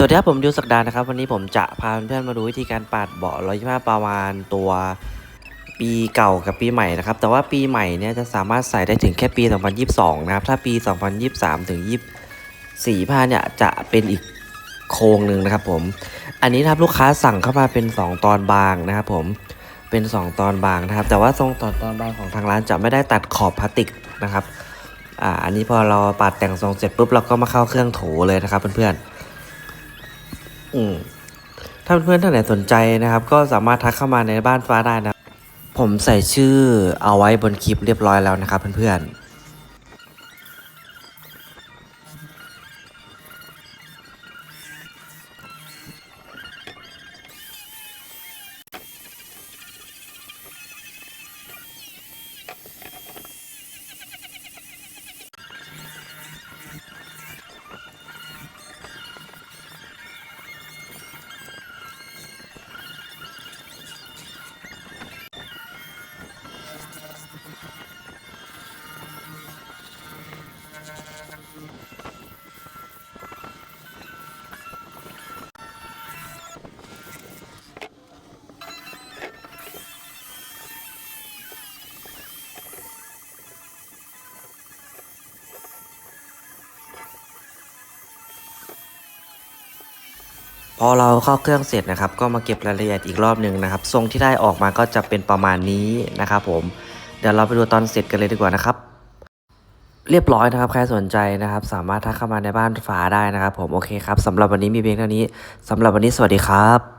สวัสดีครับผมยูศักดานะครับ วันนี้ผมจะพาเพื่อนมาดูวิธีการปาดเบาะร้อยยี่ห้าประมาณตัวปีเก่ากับปีใหม่นะครับ แต่ว่าปีใหม่เนี่ยจะสามารถใส่ได้ถึงแค่ปี 2022 นะครับ ถ้าปี 2023 ถึง 24ผ้าเนี่ยจะเป็นอีกโครงหนึ่งนะครับผม อันนี้นะครับลูกค้าสั่งเข้ามาเป็น 2 ตอนบางนะครับผม เป็น 2 ตอนบางนะครับ แต่ว่าทรงตอนตอนบางของทางร้านจะไม่ได้ตัดขอบพลาสติกนะครับ อ่า อันนี้พอเราปาดแต่งทรงเสร็จปุ๊บเราก็มาเข้าเครื่องโถเลยนะครับเพื่อนๆ อืมถ้าเพื่อนๆท่านไหนสนใจนะครับ ก็สามารถทักเข้ามาในบ้านฟ้าได้นะ ผมใส่ชื่อเอาไว้บนคลิปเรียบร้อยแล้วนะครับเพื่อนๆ พอเราเข้าเครื่องเสร็จนะครับ ก็มาเก็บรายละเอียดอีกรอบหนึ่งนะครับ ทรงที่ได้ออกมาก็จะเป็นประมาณนี้นะครับผม เดี๋ยวเราไปดูตอนเสร็จกันเลยดีกว่านะครับ เรียบร้อยนะครับ ใครสนใจนะครับ สามารถทักเข้ามาในบ้านฟ้าได้นะครับ ผม โอเคครับสำหรับวันนี้มีเพียงเท่านี้สำหรับวันนี้สวัสดีครับ